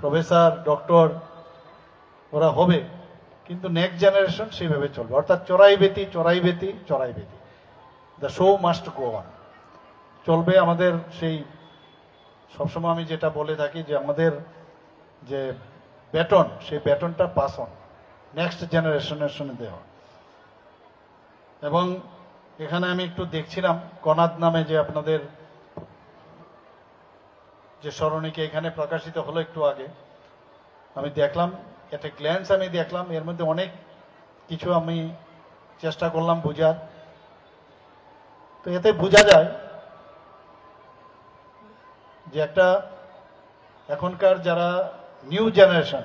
Professor, doctor, ওরা হবে, কিন্তু নেক্সট জেনারেশন সেইভাবে চলবে। অর্থাৎ চড়াই বেতি চড়াই বেতি চড়াই বেতি। The show must go on চলবে আমাদের সেই, সবসময় আমি যেটা বলে থাকি যে আমাদের যে ব্যাটন সেই ব্যাটনটা পাস অন নেক্সট জেনারেশনের সঙ্গে দেওয়া। এবং এখানে আমি একটু দেখছিলাম, কনাদ নামে যে আপনাদের যে স্মরণিকে এখানে প্রকাশিত হলো একটু আগে, আমি দেখলাম একটা গ্ল্যান্স আমি দেখলাম, এর মধ্যে অনেক কিছু আমি চেষ্টা করলাম বোঝার। তো এতে বোঝা যায় যে একটা এখনকার যারা নিউ জেনারেশন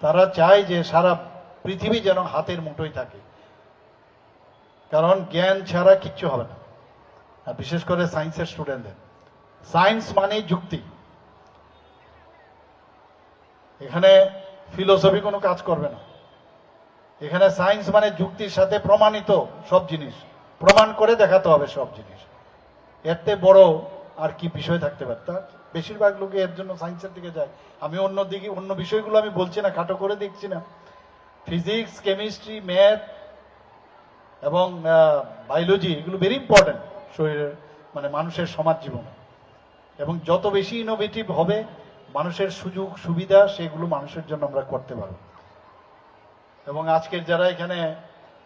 তারা চায় যে সারা পৃথিবী যেন হাতের মুঠোয় থাকে। কারণ জ্ঞান ছাড়া কিচ্ছু হবে না। আর বিশেষ করে সায়েন্সের স্টুডেন্টদের সায়েন্স মানে যুক্তি। এখানে ফিলোসফি কোনো কাজ করবে না। এখানে সায়েন্স মানে যুক্তির সাথে প্রমাণিত সব জিনিস। প্রমাণ করে দেখাতে হবে সব জিনিস। এতে বড় আর কি বিষয় থাকতে পারে? তার বেশিরভাগ লোকে এর জন্য সায়েন্সের দিকে যায়। আমি অন্য দিকে, অন্য বিষয়গুলো আমি বলছি না, খাটো করে দেখছি না। ফিজিক্স, কেমিস্ট্রি, ম্যাথ এবং বায়োলজি এগুলো ভেরি ইম্পর্টেন্ট শরীরের মানে মানুষের সমাজ জীবনে। এবং যত বেশি ইনোভেটিভ হবে, মানুষের সুযোগ, সুবিধা, সেগুলো মানুষের জন্য আমরা করতে পারব। এবং আজকের যারা এখানে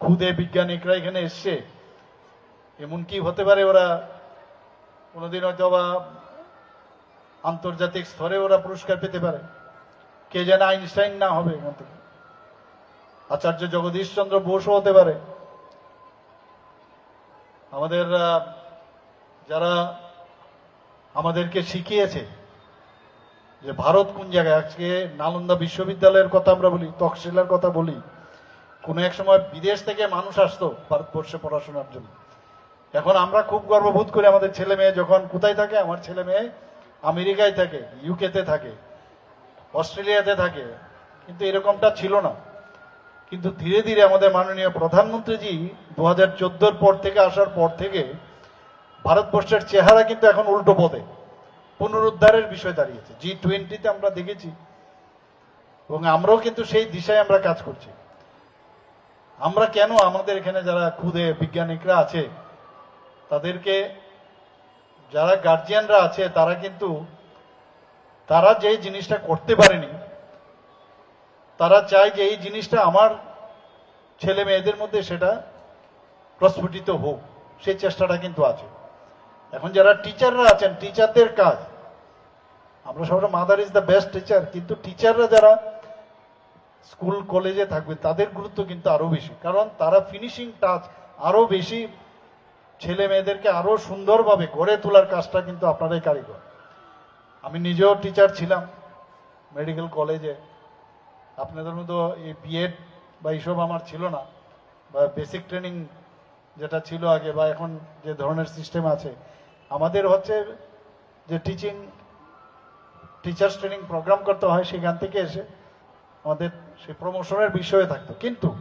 খুদে বিজ্ঞানিকরা এখানে এসছে, এমন কি হতে পারে ওরা, কোনোদিন হয়তো বা আন্তর্জাতিক স্তরে ওরা পুরস্কার পেতে পারে। কে যেন আইনস্টাইন না হবে থেকে। আচার্য জগদীশ চন্দ্র বোসও হতে পারে। আমাদের যারা আমাদেরকে শিখিয়েছে যে ভারত কোন জায়গায়, আজকে নালন্দা বিশ্ববিদ্যালয়ের কথা আমরা বলি তকশিলার কথা বলি, কোনো এক সময় বিদেশ থেকে মানুষ আসতো ভারতবর্ষে পড়াশোনার জন্য। এখন আমরা খুব গর্ববোধ করি আমাদের ছেলে মেয়ে যখন কোথায় থাকে, আমার ছেলে মেয়ে আমেরিকায় থাকে, ইউকেতে থাকে, অস্ট্রেলিয়াতে থাকে, কিন্তু এরকমটা ছিল না। কিন্তু ধীরে ধীরে আমাদের মাননীয় প্রধানমন্ত্রীজি দু হাজার পর থেকে, আসার পর থেকে ভারতবর্ষের চেহারা কিন্তু এখন উল্টো পথে পুনরুদ্ধারের বিষয় দাঁড়িয়েছে। জি টোয়েন্টিতে আমরা দেখেছি এবং আমরাও কিন্তু সেই দিশায় আমরা কাজ করছি। আমরা কেন আমাদের এখানে যারা খুদে বিজ্ঞানিকরা আছে, তাদেরকে যারা গার্জিয়ানরা আছে, তারা কিন্তু তারা যে জিনিসটা করতে পারেনি, তারা চায় যে এই জিনিসটা আমার ছেলে মেয়েদের মধ্যে সেটা প্রস্ফুটিত হোক। সেই চেষ্টাটা কিন্তু আছে। এখন যারা টিচাররা আছেন টিচারদের কাজ। আমরা সবাই mother is the best teacher কিন্তু টিচাররা যারা স্কুল কলেজে থাকবে, তাদের গুরুত্ব কিন্তু আরও বেশি। কারণ তারা ফিনিশিং টাচ আরও বেশি ছেলে মেয়েদেরকে আরও সুন্দরভাবে গড়ে তোলার কাজটা কিন্তু আপনারাই কারিগর। আমি নিজেও টিচার ছিলাম মেডিকেল কলেজে আপনাদের মতো এই বিএড বা এইসব আমার ছিল না, বা বেসিক ট্রেনিং যেটা ছিল আগে, বা এখন যে ধরনের সিস্টেম আছে আমাদের হচ্ছে যে টিচিং টিচার্স ট্রেনিং প্রোগ্রাম করতে হয়, সেখান থেকে এসে আমাদের সেই প্রমোশনের বিষয়ে থাকতো। কিন্তু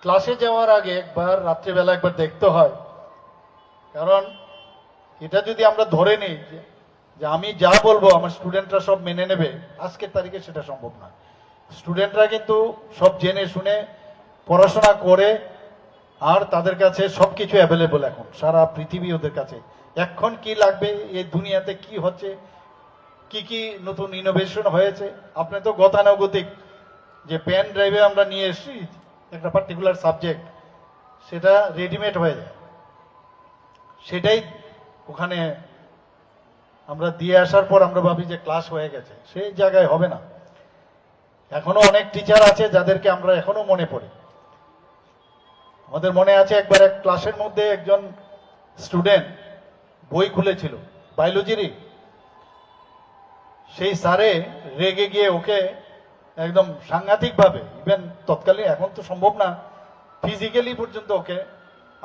ক্লাসে যাওয়ার আগে একবার, রাত্রিবেলা একবার দেখতে হয়। কারণ এটা যদি আমরা ধরে নিই যে- আমি যা বলব আমার স্টুডেন্টরা সব মেনে নেবে, আজকের তারিখে সেটা সম্ভব না স্টুডেন্টরা কিন্তু সব জেনে শুনে পড়াশোনা করে আর তাদের কাছে সবকিছু অ্যাভেলেবল এখন, সারা পৃথিবী ওদের কাছে। এখন কি লাগবে? এই দুনিয়াতে কি হচ্ছে? কি কি নতুন ইনোভেশন হয়েছে? আপনি তো গতানুগতিক। যে পেন ড্রাইভে আমরা নিয়ে এসেছি, একটা পার্টিকুলার সাবজেক্ট সেটা রেডিমেড হয়ে যায়। সেটাই ওখানে আমরা দিয়ে আসার পর আমরা ভাবি যে ক্লাস হয়ে গেছে। সেই জায়গায় হবে না। এখনও অনেক টিচার আছে যাদেরকে আমরা এখনও মনে পড়ি। আমাদের মনে আছে একবার এক ক্লাসের মধ্যে একজন স্টুডেন্ট বই খুলেছিল, বায়োলজিরই। সেই স্যারে রেগে গিয়ে ওকে একদম সাংঘাতিকভাবে, ইভেন তৎকালীন, এখন তো সম্ভব না, ফিজিক্যালি পর্যন্ত ওকে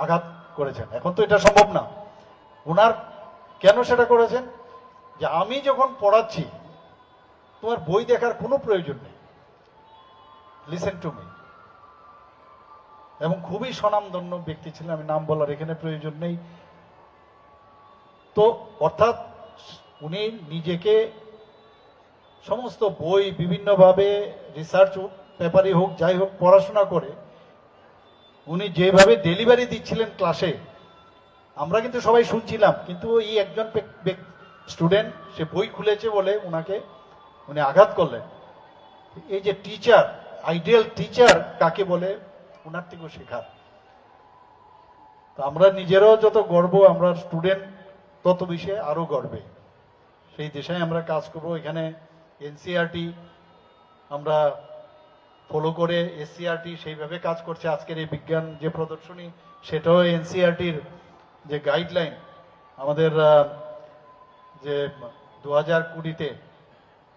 আঘাত করেছেন। এখন তো এটা সম্ভব না। ওনার কেন সেটা করেছেন? যে আমি যখন পড়াচ্ছি, তোমার বই দেখার কোনো প্রয়োজন নেই। লিসেন টু মি এবং খুবই স্বনামধন্য ব্যক্তি ছিলেন, আমি নাম বলার এখানে প্রয়োজন নেই। তো অর্থাৎ উনি নিজেকে সমস্ত বই বিভিন্নভাবে রিসার্চ হোক পেপারই হোক, যাই হোক, পড়াশোনা করে, উনি যেভাবে ডেলিভারি দিচ্ছিলেন ক্লাসে আমরা কিন্তু সবাই শুনছিলাম, কিন্তু এই একজন স্টুডেন্ট সে বই খুলেছে বলে ওনাকে উনি আঘাত করলেন। এই যে টিচার আইডিয়াল টিচার কাকে বলে ওনার থেকেও শেখার। তো আমরা নিজেরাও যত গর্ব, আমরা স্টুডেন্ট, তত বিষয়ে আরও গর্বে। সেই দিশায় আমরা কাজ করব। এখানে এনসিআরটি আমরা ফলো করে এসসিআরটি সেইভাবে কাজ করছে। আজকের এই বিজ্ঞান যে প্রদর্শনী, সেটাও এনসিআরটির যে গাইডলাইন আমাদের যে দু হাজার কুড়িতে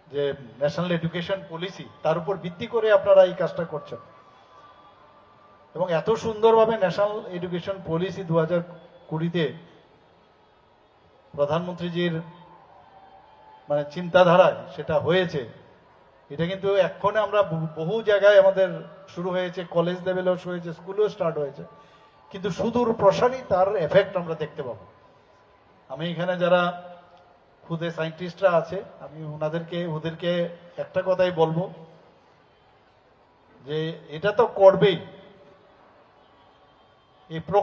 যে ন্যাশনাল এডুকেশন পলিসি তার উপর ভিত্তি করে আপনারা এই কাজটা করছেন। এবং এত সুন্দরভাবে ন্যাশনাল এডুকেশন পলিসি দু হাজার কুড়িতে প্রধানমন্ত্রীজির মানে চিন্তাধারায় সেটা হয়েছে। এটা কিন্তু এক্ষণে আমরা বহু- জায়গায় আমাদের শুরু হয়েছে কলেজ লেভেলেও শুরু হয়েছে স্কুলেও স্টার্ট হয়েছে। কিন্তু সুদূর প্রসারী তার এফেক্ট আমরা দেখতে পাবো। আমি এখানে যারা খুদে সায়েন্টিস্টরা আছে, আমি ওনাদেরকে, ওদেরকে একটা কথাই বলব যে এটা তো করবেই। এই প্রক-